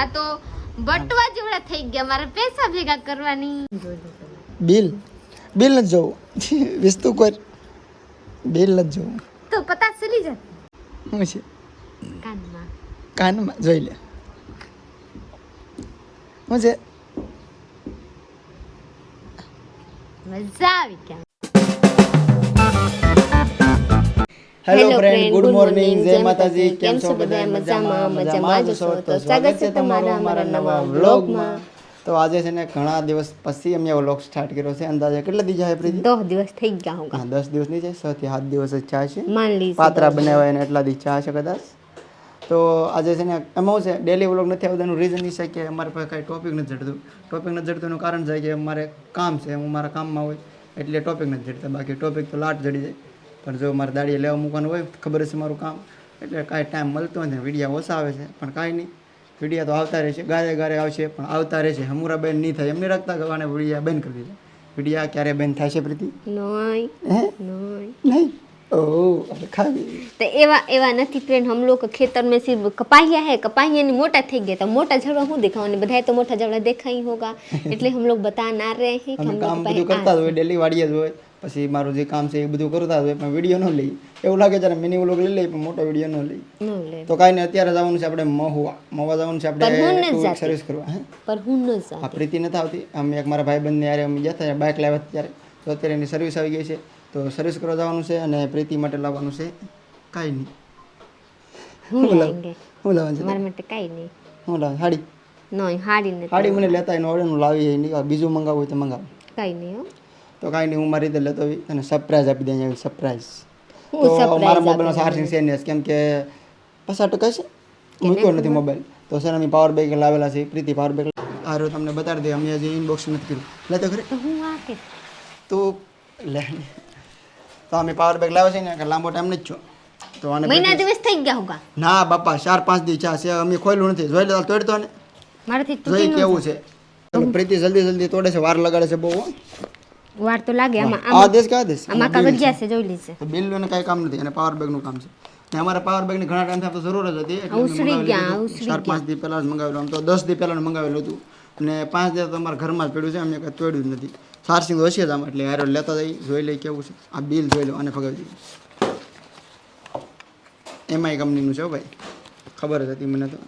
આ તો બટવા જેવડા થઈ ગયા મારે પૈસા ભેગા કરવાની. બિલ બિલ ન જોવું વિસ્તુ કર બિલ ન જોવું તો પતા ચલી જા હું છે? કાનમાં. કાનમાં જોઈ લે. હું છે? મજા આવી ગયા હેલો ફ્રેન્ડ ગુડ મોર્નિંગ જય માતાજી કેમ છો બધા મજામાં મજામાં, જ છો. તો સ્વાગત છે તમારા અમારા નવા વ્લોગમાં તો આજે છે ને ઘણા દિવસ પછી અમે વ્લોગ સ્ટાર્ટ કર્યો છે. અંદાજે કેટલા દિવસ જાય પ્રીતિ? દસ દિવસ થઈ ગયા હોગા હા દસ દિવસ નહીં છે 6 થી સાત દિવસ જ ચા છે. માન લીધી. પાત્રા બનાવ્યા એને એટલા દિવસ ચા છે કદાચ. તો આજે છે ને એમાં છે ડેલી વ્લોગ નથી આવતા એનું રીઝન એ છે કે અમારે પાસે કાંઈ ટોપિક નથી જડતું. ટોપિક નથી જડતું એનું કારણ છે કે અમારે કામ છે હું મારા કામમાં હોય એટલે ટોપિક નથી જડતા. બાકી ટોપિક તો લાટ જડી જાય. પણ જો મારે દાડીએ લેવા મૂકવાનું હોય ખબર હશે મારું કામ. એટલે કાંઈ ટાઈમ મળતો નથી. વિડીયા ઓછા આવે છે. પણ કાંઈ નહીં. વિડીયા તો આવતા રહેશે ગારે ગારે આવશે પણ આવતા રહેશે હમુરા બેન નહીં થાય. એમને રાખતા ગવાને વિડીયા બંધ કરી દીધા. વિડીયા ક્યારે બંધ થાય છે પ્રીતિ? નહીં? તો એવા એવા નથી ફ્રેન્ડ હમ લોકો ખેતર મેં સિર્ફ કપાહિયા હે. કપાહિયા ની મોટા થઈ ગયા. તો મોટા ઝાડવા હું દેખાવ? ને બધાય તો મોટા ઝાડવા દેખાઈ હોગા. એટલે હમ લોગ બતા ના રહે હે કામ બધું કરતા હોય. ડેલી વાડીએ જ હોય. પછી મારું જે કામ છે એ બધું કરતા હોય પણ વીડિયો ન લઈ. એવું લાગે જ્યારે મિની વ્લોગ લઈ લઈએ પણ મોટો વીડિયો ન લઈ. તો કાંઈ નહીં અત્યારે જવાનું છે આપણે મહુવા. મહુવા જવાનું છે પણ આપણે. સર્વિસ કરવા હે? પર હું ન જા પ્રીતિ નથી આવતી. અમે એક મારા ભાઈબંધને યારે અમે ગયા હતા બાઇક લાવ્યા ત્યારે. તો અત્યારે એની સર્વિસ આવી ગઈ છે. તો સર્વિસ કરવા જવાનું છે અને પ્રીતિ માટે લાવવાનું છે. કાંઈ નહીં. હું લાવેંગે હું લાવવાનું છે? મારા માટે કાંઈ નહીં. હું લાવે સાડી નહીં સાડી નહીં સાડી મને લેતા એનો ઓર્ડર હું લાવી બીજું મંગાવવું હોય તો મંગાવું. કાંઈ નહીં હો. તો કાંઈ નહીં હું મારી રીતે લેતો આવી અને સરપ્રાઈઝ આપી દઈએ સરપ્રાઈઝ તો મારા મોબાઈલનો ચાર્જિંગ છે નહીં કેમ કે પસાર ટકા છે. મૂક્યો નથી મોબાઈલ તો સર અમે પાવર બેગ લાવેલા છે પ્રીતિ પાવર બેગ આ રહ્યો તમને બતાડી દે અમે હજી ઇનબોક્સ નથી કર્યું. લે તો ખરે તો હું આ કે? તો લે. તો અમે પાવર બેગ લાવે છે ને કે લાંબો ટાઈમ નથી છો તો આને મહિના દિવસ થઈ ગયા હોગા? ના બાપા ચાર પાંચ દિવસ છે અમે ખોલ્યું નથી. જોઈ લેતા તોડતો ને. મારાથી જોઈ કેવું છે. પ્રીતિ જલ્દી જલ્દી તોડે છે વાર લગાડે છે બહુ વાર તો લાગે. આમાં આ દેશ કયા દેશ? આમાં કાગળિયા છે. જોઈ લીધે તો બિલનું કાઈ કામ નથી. અને પાવર બેંકનું કામ છે. ને અમારા પાવર બેંકની ઘણા ટાઈમથી જરૂર જ હતી. ઉસરી ગયા ઉસરી ગયા. 4-5 દી પહેલા જ મંગાવેલું આમ તો દસ દી પહેલા મંગાવેલું હતું. અને પાંચ દિવસ તો અમારા ઘરમાં જ પડ્યું છે. અમને કઈ તોડ્યું નથી. ચાર્જિંગ હશે જ એટલે હારો લેતા જઈ જોઈ લઈ કેવું છે. આ બિલ જોઈ લો અને ફગાવી દીધું એમઆઈ કંપનીનું છે ભાઈ. ખબર જ હતી મને તો.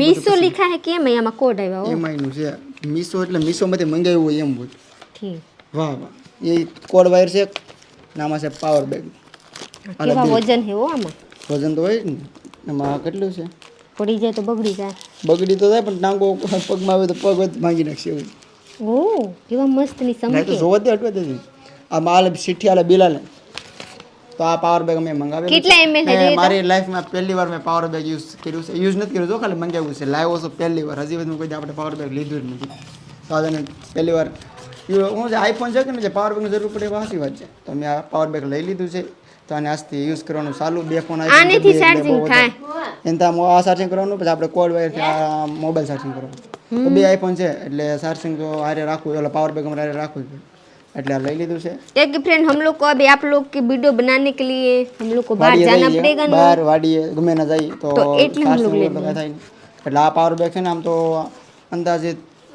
મીસો લખા હે કેમ એમાં કોડ આવ્યો એમઆઈ નું છે. મીસો એટલે મીસો માંથી મંગાવ્યું હોય એમ બોલ ઠીક. વાહ વાહ. એ કોડ વાયર છે નામાં છે પાવર બેગ કેવા વજન છે હો આમાં? વજન તો હોય ને. એમાં કેટલું છે? પડી જાય તો બગડી જાય. બગડી તો થાય પણ ટાંગો પગમાં આવે તો પગ ભાંગી નાખશે એવું. ઓ કેવા મસ્તની સમજે. તો જોવા દે અટવા દે આ માલ સીઠી આલે બિલાલે. તો આ પાવર બેગ અમે મંગાવેલું. કેટલા ml છે? મારી લાઈફમાં પહેલી વાર મેં પાવર બેગ યુઝ કર્યું છે. યુઝ નથી કર્યું જો ખાલી મંગાવ્યું છે. લાવ્યો છું પહેલી વાર. હજી સુધી કોઈ આપણે પાવર બેગ લીધું જ નથી. તો આજે પહેલી વાર હું જે આઈફોન છે કે ને જે પાવર બેગની જરૂર પડે એ સાચી વાત છે તો મેં આ પાવર બેગ લઈ લીધું છે તો આને આજથી યુઝ કરવાનું ચાલુ બે ફોન આનેથી ચાર્જિંગ થાય એને તો આ ચાર્જિંગ કરવાનું પછી આપણે કોડ વાયરથી આ મોબાઈલ ચાર્જિંગ કરવાનું તો બે આઈફોન છે એટલે ચાર્જિંગ તો હારે રાખવું એટલે પાવર બેગ હારે રાખવું જ પડે એટલે આ લઈ લીધું છે एक फ्रेंड हम लोग को अभी आप लोग की वीडियो बनाने के लिए हम लोग को बाहर વાડીએ जाना જઈએ, पड़ेगा ना બહાર વાડીએ ગમે ના જઈએ તો તો એટલે हम लोग charging ले વગર તો કાંઈ થાય નહીં. એટલે આ પાવર બેગ છે ને આમ તો અંદાજે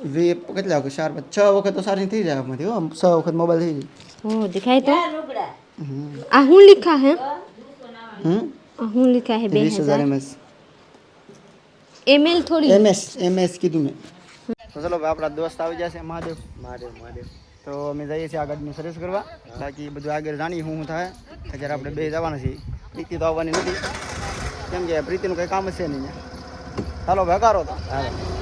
વીસ કેટલા વખત ચાર પાંચ છ વખત તો સારી થઈ જાય અમારી હો છ વખત મોબાઈલ થઈ જાય ઓ દેખાય તો આ હું લિખા હે હમ આ હું લિખા હે 20000 એમએસ એમએલ થોડી એમએસ એમએસ કીધું મેં તો ચલો આપણા દોસ્ત આવી જશે મહાદેવ મહાદેવ મહાદેવ તો અમે જઈએ છીએ આગળની સર્વિસ કરવા બાકી બધું આગળ જાણી શું થાય અત્યારે આપણે બે જવાના છીએ પ્રીતિ તો આવવાની નથી કેમ કે પ્રીતિનું કંઈ કામ છે નહીં ચાલો ભેગારો તો હાલો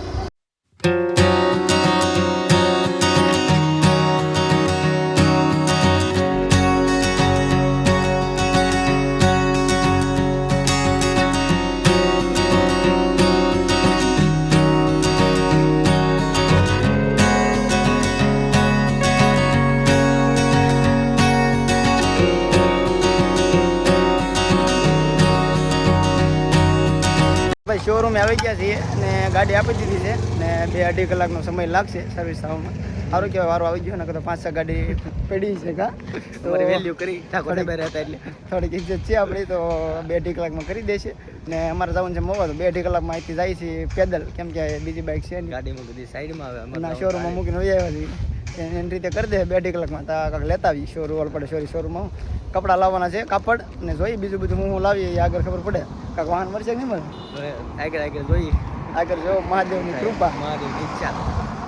શોરૂમે આવી ગયા છીએ અને ગાડી આપી દીધી છે ને બે અઢી કલાકનો સમય લાગશે સર્વિસ થવામાં સારું કહેવાય વારો આવી ગયો ને તો પાંચ છ ગાડી પડી છે કા? તો વેલ્યુ કરી એટલે. થોડીક ઇજ્જત છે આપણી તો બે અઢી કલાકમાં કરી દેશે. ને અમારે જવાનું છે મોવા તો બે અઢી કલાકમાં અહીંથી જાય છે પેદલ. કેમ કે બીજી બાઇક છે ગાડીમાં બધી સાઈડમાં આવે ના શોરૂમમાં મૂકીને વહી આવ્યા છીએ. એને રીતે કરી દે બે અઢી કલાકમાં તો કાંક લેતા આવી શોરૂમ ઓલ પડે સોરી શોરૂમમાં કપડાં લાવવાના છે કાપડ ને જોઈ બીજું બધું હું હું લાવીએ એ આગળ ખબર પડે. કાંક વાહન મળશે કે નહીં મળે? આગળ આગળ જોઈએ. આગળ જો મહાદેવની કૃપા. મહાદેવની ઈચ્છા.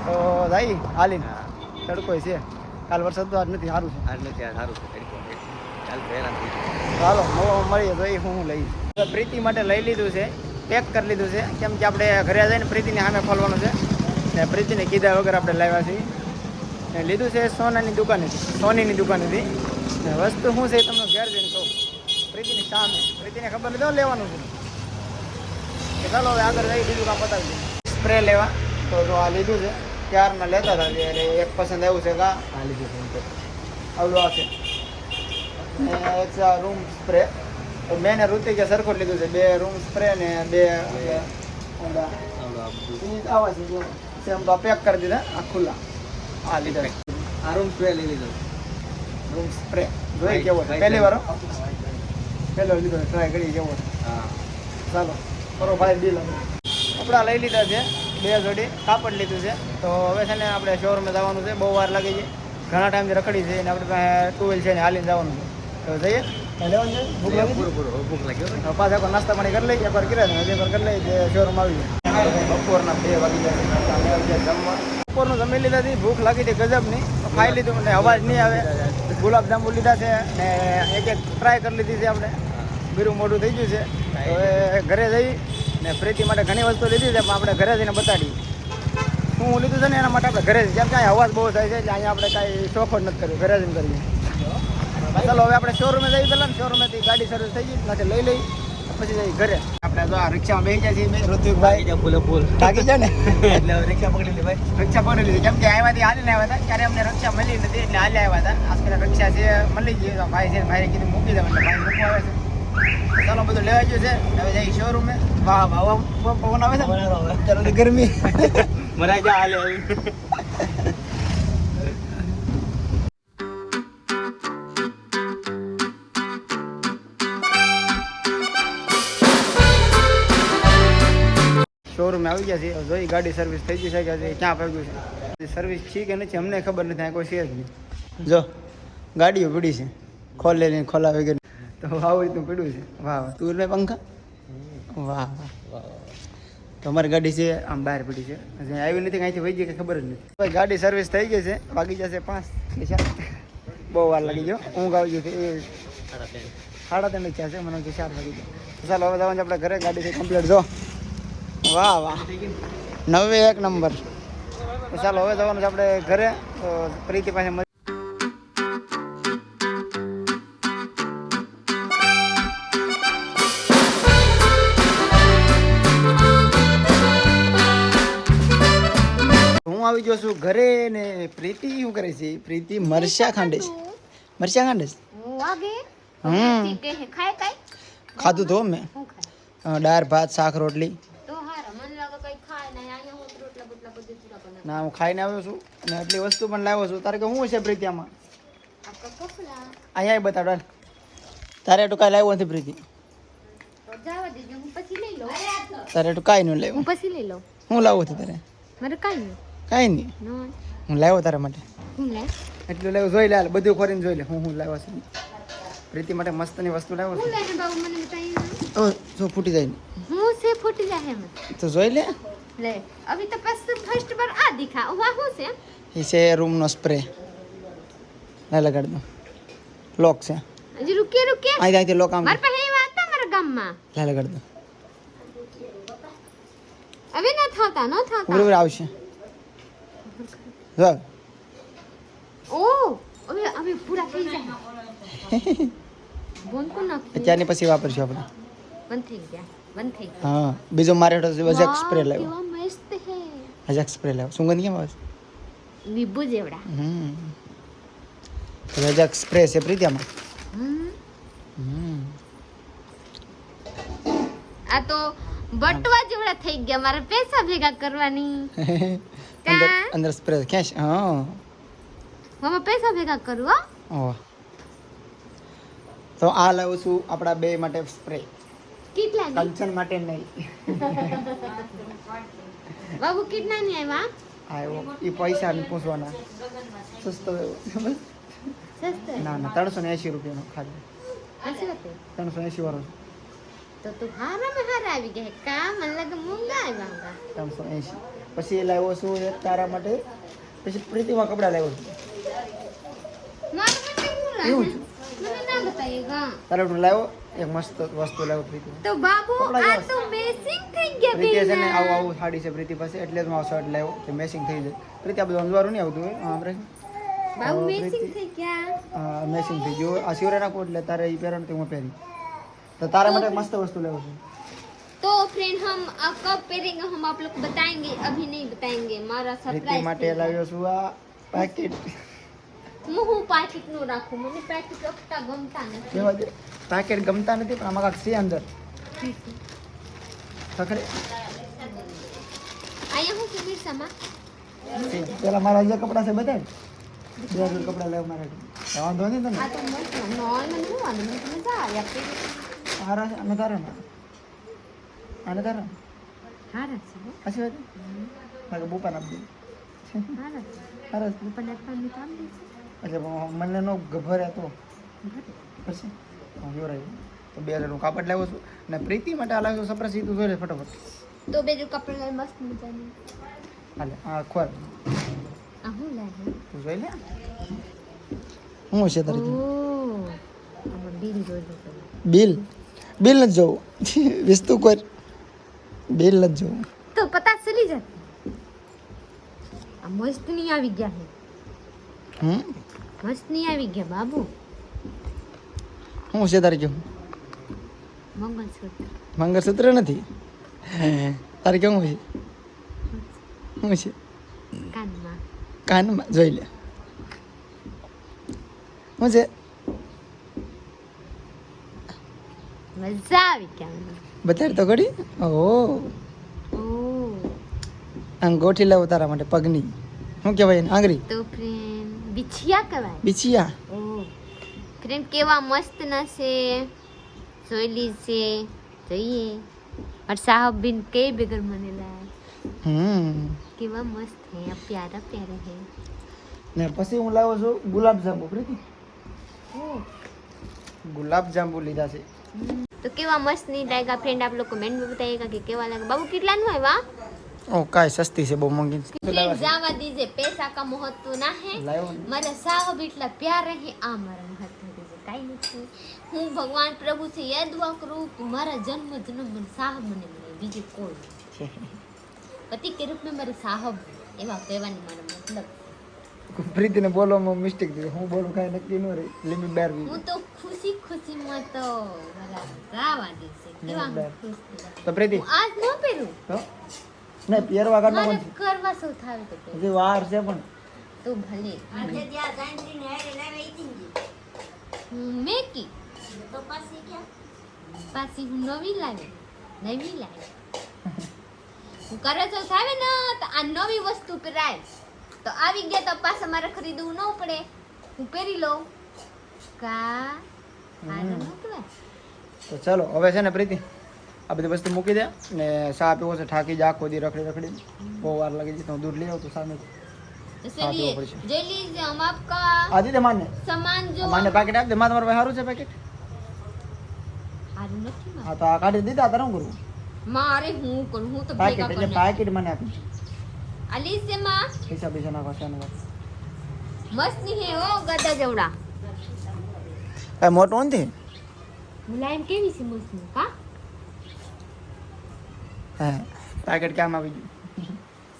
તો ભાઈ હાલીને. તડકો છે. કાલ વરસાદ તો આજ નથી સારું છે. આજ નથી સારું છે ચાલ નવો મળીએ તો એ હું હું લઈ. પ્રીતિ માટે લઈ લીધું છે પેક કરી લીધું છે. કેમ કે આપણે ઘરે જઈને પ્રીતિની સામે ખોલવાનું છે. ને પ્રીતિને કીધા વગર આપણે લાવ્યા છીએ. લીધું છે સોનાની દુકાનેથી સોનીની દુકાનેથી ને વસ્તુ શું છે એ તમને ઘેર જઈને કહું. પ્રીતિની સામે. પ્રીતિને ખબર નથી લેવાનું છે. કે ચાલો હવે આગળ જઈ બીજું કામ પતાવી દઈએ. સ્પ્રે લેવા. તો જો આ લીધું છે ત્યારના લેતા હતા એટલે એક પસંદ આવ્યું છે કા આ લીધું છે. આવડું આ છે. ને એક રૂમ સ્પ્રે મેં રૂતિ ઋતિકે સરખો લીધું છે બે રૂમ સ્પ્રે ને બે આવા છે પેક કરી દીધા આ ખુલ્લા. આ લીધા. આ રૂમ સ્પ્રે લઈ લીધો. રૂમ સ્પ્રે જોઈ કેવો પહેલી વાર? પહેલો લીધો ટ્રાય કરી કેવો છે? હા. ચાલો. કરો ભાઈ બિલ કપડાં લઈ લીધા છે બે જોડી. કાપડ લીધું છે. તો હવે છે ને આપણે શોરૂમે જવાનું છે. બહુ વાર લાગી છે ઘણા ટાઈમથી રખડી છે અને આપણે પાસે ટુ વ્હીલ છે ને હાલીને જવાનું છે. તો જઈએ. લેવાનું છે? ભૂખ લાગી ભૂખ પાછા નાસ્તા પાણી કરી લઈએ. એકવાર કર્યા એકવાર કરી લઈએ જે શોરૂમ આવી જાય. બપોરના બે વાગી બપોરનું જમી લીધા હતી ભૂખ લાગી હતી ગજબની. ખાઈ લીધું ને અવાજ નહીં આવે. ગુલાબજાંબુ લીધા છે ને એક એક ટ્રાય કરી લીધી છે આપણે. બીરું મોઢું થઈ ગયું છે. હવે ઘરે જઈ ને પ્રીતિ માટે ઘણી વસ્તુ લીધી છે, પણ આપણે ઘરે જઈને બતાડીએ. હું લીધું છે ને એના માટે આપણે ઘરે જ- કેમ કે અવાજ બહુ થાય છે, એટલે અહીંયા આપણે કાંઈ શોખ જ નથી કર્યું, ઘરે જ કરીએ. ચાલો, હવે આપણે શોરૂમે જઈએ પહેલાં શોરૂમેથી ગાડી સર્વિસ થઈ ગઈ ત્યાંથી લઈ લઈ પછી જઈએ ઘરે. આપણે તો આ રિક્ષામાં બેસી ગયા છીએ ઋત્વિકભાઈ. ફૂલે ફૂલ. થાકી જાય ને? એટલે રિક્ષા પકડી લે ભાઈ. રિક્ષા પકડી લીધી. કેમ કે હાલીને આવ્યા હતા. ત્યારે અમને રિક્ષા મળી નથી એટલે હાલે આવ્યા હતા. આજકાલ રિક્ષા છે મળી ગઈ તો ભાઈ છે ભાઈએ કીધું મૂકી દે એટલે ભાઈ મૂકવા આવે છે. ચાલો બધું લેવા ગયું છે. હવે જઈ શોરૂમે વાહ વાહ, પવન આવે છે ચાલો ગરમી. મરાઈ જા હાલે. આવી. શોરૂમે આવી ગયા છે. જોઈ ગાડી સર્વિસ થઈ ગઈ છે કે ક્યાં પગ્યું છે. સર્વિસ છે કે નથી અમને ખબર નથી કોઈ છે જ નહીં. જો, ગાડીઓ પીડી છે. ખોલેલી ખોલા વગેરે. તો આવું રીતનું પીડ્યું છે. વાહ વાહ. તું લે પંખા? વાહ વાહ. તો અમારી ગાડી છે, આમ બહાર પડી છે. હજી આવી નથી, કાંઈથી વહી ગઈ કે ખબર જ નથી. ભાઈ ગાડી સર્વિસ થઈ ગઈ છે. વાગી જશે પાંચ કે ચાર. બહુ વાર લાગી ગયો. ઊંઘ આવી ગયો એ સાડા ત્રણ થયા છે. મને ચાર વાગી ગયો. ચાલો, હવે જવાનું આપણે ઘરે. ગાડી છે કમ્પ્લીટ જો. વાહ વાહ. નવે એક નંબર. ચાલો હવે જવાનું છે આપણે ઘરે. તો પ્રીતિ પાસે હું આવી ગયો છું ઘરે ને પ્રીતિ શું કરે છે? પ્રીતિ મરચા ખાંડે છે. મરચા ખાંડે છે? હમ. ખાધું તો મેં. દાળ ભાત શાક રોટલી તો હારા મને લાગે કઈ ખાય નહીં અહીંયા હું રોટલા બોટલા બધું પૂરા બનાવ ના હું ખાઈને આવ્યો છું અને આટલી વસ્તુ પણ લાવ્યો છું. તારે કે શું છે પ્રીતિયામાં? અહીંયા બતાડો તારે એટલું કાંઈ લાવ્યું નથી પ્રીતિ. તારે એટલું કાંઈ નહીં લાવ્યું. પછી લઈ લઉં હું લાવું છું તારે? મારે કાંઈ નહીં. કાંઈ નહીં હું લાવ્યો તારા માટે. એટલું લાવ્યું જોઈ લે બધું ખોરીને જોઈ લે. હું હું લાવ્યો છું. પ્રીતિ માટે મસ્તની વસ્તુ લાવ્યો ઓ જો ફૂટી જાય હું ફૂટી જાય તો જોઈ લે. લે અભી તો બસ ફર્સ્ટ બાર આ દિખા વાહ હું છે? એ છે રૂમ નો સ્પ્રે ના લગાડ દો. લોક છે. હજી રૂકે રૂકે આઈ આઈ લોક આમ. મારા પાસે એવા હતા મારા ગામમાં. લા લગાડ દો. હવે ના થાતા ન થાતા. બરોબર આવશે. જો ઓ હવે હવે પૂરા થઈ જાય. અત્યારની પછી વાપરશું આપણે. બંધ થઈ ગયા બંધ થઈ ગયા. હા બીજો મારે સ્પ્રે લાવ્યો. અજક સ્પ્રે લાવ્યો સુગંધ કેમ આવે છે? લીંબુ જેવડા હમ હજાક સ્પ્રે છે પ્રીતિયામાં હમ. આ તો બટવા જેવડા થઈ ગયા મારે પૈસા ભેગા કરવાની અંદર? અંદર સ્પ્રે કેશ હા હવે પૈસા ભેગા કરું હો તો આ લાવું છું આપણા બે માટે સ્પ્રે કેટલા કંચન માટે નહીં બાબુ કેટલા ની આવ્યા આવ્યો એ પૈસા ને પૂછવાના. સસ્તો એવો. ના ના ત્રણસો ને એંશી રૂપિયાનો ખાલી. છે. ત્રણસો એસી વાળો તો તું હારા માં હારા આવી ગયા. કામ અલગ મૂંગા આવ્યા ત્રણસો એસી પછી એ લાવ્યો છું એક તારા માટે? પછી પ્રીતિમાં કપડાં લાવ્યો છું. એવું બતાવેગા તારે લાવ્યો? એક મસ્ત વસ્તુ લાવ્યો પ્રીતિ તો બાબુ કપડાં આ જેવા તો મેસિંગ થઈ ગયા પ્રીતિ છે ને બેના. આવું આવું સાડી છે પ્રીતિ પાસે એટલે જ હું આ શર્ટ લાવ્યો કે મેચિંગ થઈ જાય પ્રીતિ આ બધું અંજવારું નહીં આવતું હોય હા, આપણે બાબુ હવે મેસિંગ પ્રીતિ- થઈ ગયા મેચિંગ થઈ ગયું આ સિવરે નાખું એટલે તારે એ પહેરવાનું તે હું પહેરી તો તારા માટે મસ્ત વસ્તુ લેવું છું तो फ्रेंड हम अब कब पहनेंगे हम आप लोग को बताएंगे अभी नहीं बताएंगे हमारा પ્રીતિ सरप्राइज માટે લાવ્યો છું આ પેકેટ હું પાકીટનું રાખું? મને પાકીટ રખતા ગમતા નથી. પેકેટ ગમતા નથી પણ આમાં કાંક છે અંદર. ખખડે અહીંયા હું મિરસામાં પેલા મારા જે કપડા છે બધા બે કપડાં લેવા મારે વાંધો નહીં આ તો મને શું વાંધો મને તો મજા આવી. હારા છે. અને તારા ને આને તારા? હારા છે હો. વાત? મારે બુપા આપી દે. હારા હારા એટલે મને નો ગભરે તો પછી? હા જોરાય તો બે હજારનું કાપડ લાવ્યો છું ને પ્રીતિ માટે આ લાવ્યો સપ્રસ સીધું જોઈ લે ફટાફટ. તો બે કાપડ લાવી મસ્ત મજાની. હાલે આ ખોર આ હું લાગે તું જોઈ લે. હું છે તારી બિલ જોઈ બિલ? બિલ નથી જોવું. વિસ્તુ કર. બિલ નથી જવું. તો પતા ચલી જતી. આ મસ્ત નહીં આવી ગયા છે. હમ? નહીં આવી ગયા બાબુ. હું છે તારી કેવું મંગળસૂત્ર. મંગળસૂત્ર નથી? તારે કેવું છે? શું છે? કાનમાં. કાનમાં જોઈ લે. શું છે? મજા આવી ગયા બતાડ તો ઘડી? ઓહો. આમ ગોઠી લાવો તારા માટે પગની. શું કહેવાય આંગળી? તો બિછિયા કહેવાય બિછિયા ઓહ ફ્રેન્ડ કેવા મસ્ત ના છે જોઈ લીશે જોઈએ और साहब बिन के बगैर मने लाए હમ केवा मस्त है प्यारा प्यारा है ને પછી હું લાવ્યો છું ગુલાબ જાંબુ પ્રીતિ ગુલાબ જાંબુ લીધા છે तो केवा मस्त नहीं लगेगा फ्रेंड आप लोग कमेंट में बताइएगा कि केवा लगा बाबू कितना नु है वा ઓ કાઈ સસ્તી છે બહુ મોંઘી છે દીજે પૈસા કા મહત્વ ના હે મને સાવ બીટલા પ્યાર રહે આ મારા મહત્વ દીજે કાઈ નથી હું ભગવાન પ્રભુ થી એ કરું કે મારા જન્મ જન્મ સાહબ મને મળે બીજું કોઈ પતિ કે રૂપ મે મારે સાહબ એવા કહેવાની મારો મતલબ પ્રીતિને બોલવામાં મિસ્ટેક થઈ હું બોલું કાંઈ નક્કી ન રહી લીમી બેર હું તો ખુશી ખુશીમાં તો રાવા દે છે કેવા તો પ્રીતિ આજ ન પહેરું તો નહીં પહેરવા કાઢનો પણ કરવા સૌ થાવે તો. હજી વાર છે પણ. તું ભલે. હું મેકી? પાછી હું નવી લાવી. નવી લાવી. હું કરે તો થાવે ને તો આ નવી વસ્તુ પહેરાય. તો આવી ગયા તો પાછા મારે ખરીદવું ન પડે. હું પહેરી લઉં. કા? હારું ન તો ચલો હવે છે ને પ્રીતિ? આ બધી વસ્તુ મૂકી દે ને ચા પીવો છે ઠાકી જા ખોદી રખડી રખડી. બહુ વાર લાગે છે હું દૂધ લઈ આવતો સામે આદિ પાકેટ મને. આપી અલી સે માં. પૈસા પૈસા ના મુલાયમ કેવી હા. પેકેટ કેમ આવી ગયું.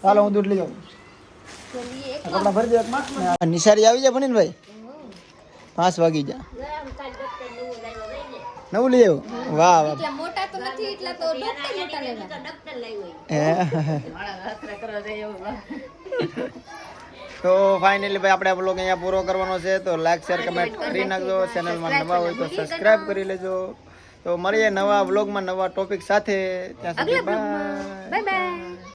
ચાલો હું દૂધ લઈ જાઉં કપડા ભરી દે એકમાં નિશારી આવી જાય ભણીને ભાઈ પાંચ વાગી જા. નવું લઈ આવ્યું વાહ વાહ. મોટા તો નથી એટલા તો ડોક્ટર મોટા લેવા આવ્યો તો ફાઇનલી ભાઈ આપણે બ્લોગ અહીંયા પૂરો કરવાનો છે. તો લાઈક શેર કમેન્ટ કરી નાખજો. ચેનલમાં નવા હોય તો સબસ્ક્રાઇબ કરી લેજો. તો મળીએ નવા વ્લોગમાં નવા ટોપિક સાથે. ત્યાં સુધી બાય બાય